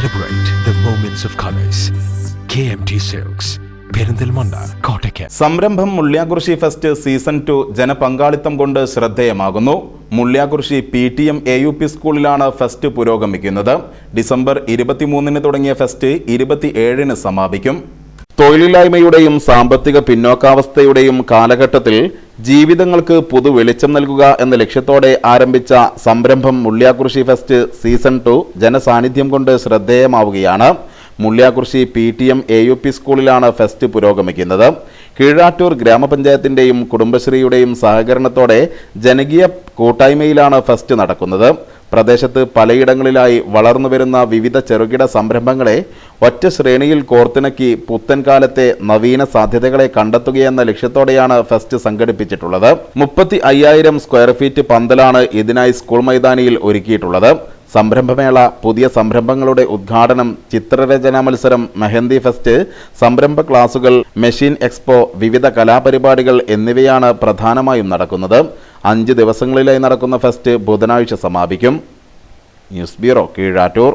Celebrate of moments K M T silks സംരംഭം Mulliyakurissi fest season two ജനപങ്കാളിത്തം കൊണ്ട് ശ്രദ്ധേയമാകുന്നു. Mulliyakurissi P T M A U P സ്കൂളിലാണ് fest പുരോഗമിക്കുന്നത്. December ഇരുപത്തിമൂന്നിന് തുടങ്ങിയ ഫെസ്റ്റ് ഇരുപത്തിയേഴിന് സമാപിക്കും. തൊഴിലില്ലായ്മയുടെയും സാമ്പത്തിക പിന്നോക്കാവസ്ഥയുടെയും കാലഘട്ടത്തിൽ ജീവിതങ്ങൾക്ക് പുതു വെളിച്ചം നൽകുക എന്ന ലക്ഷ്യത്തോടെ ആരംഭിച്ച സംരംഭം മുള്ളിയാകൃഷി ഫെസ്റ്റ് സീസൺ ടു ജനസാന്നിധ്യം കൊണ്ട് ശ്രദ്ധേയമാവുകയാണ്. Mulliyakurshi P T M A U P സ്കൂളിലാണ് ഫെസ്റ്റ് പുരോഗമിക്കുന്നത്. കീഴാറ്റൂർ ഗ്രാമപഞ്ചായത്തിന്റെയും കുടുംബശ്രീയുടെയും സഹകരണത്തോടെ ജനകീയ കൂട്ടായ്മയിലാണ് ഫെസ്റ്റ് നടക്കുന്നത്. പ്രദേശത്ത് പലയിടങ്ങളിലായി വളർന്നുവരുന്ന വിവിധ ചെറുകിട സംരംഭങ്ങളെ ഒറ്റ ശ്രേണിയിൽ കോർത്തിണക്കി പുത്തൻകാലത്തെ നവീന സാധ്യതകളെ കണ്ടെത്തുകയെന്ന ലക്ഷ്യത്തോടെയാണ് ഫെസ്റ്റ് സംഘടിപ്പിച്ചിട്ടുള്ളത്. മുപ്പത്തി അയ്യായിരം സ്ക്വയർ ഫീറ്റ് പന്തലാണ് ഇതിനായി സ്കൂൾ മൈതാനിയിൽ ഒരുക്കിയിട്ടുള്ളത്. സംരംഭമേള പുതിയ സംരംഭങ്ങളുടെ ഉദ്ഘാടനം ചിത്രരചനാ മത്സരം മെഹന്തി ഫെസ്റ്റ് സംരംഭ ക്ലാസുകൾ മെഷീൻ എക്സ്പോ വിവിധ കലാപരിപാടികൾ എന്നിവയാണ് പ്രധാനമായും നടക്കുന്നത്. അഞ്ച് ദിവസങ്ങളിലായി നടക്കുന്ന ഫെസ്റ്റ് ബുധനാഴ്ച സമാപിക്കും. News bureau Keezhattoor.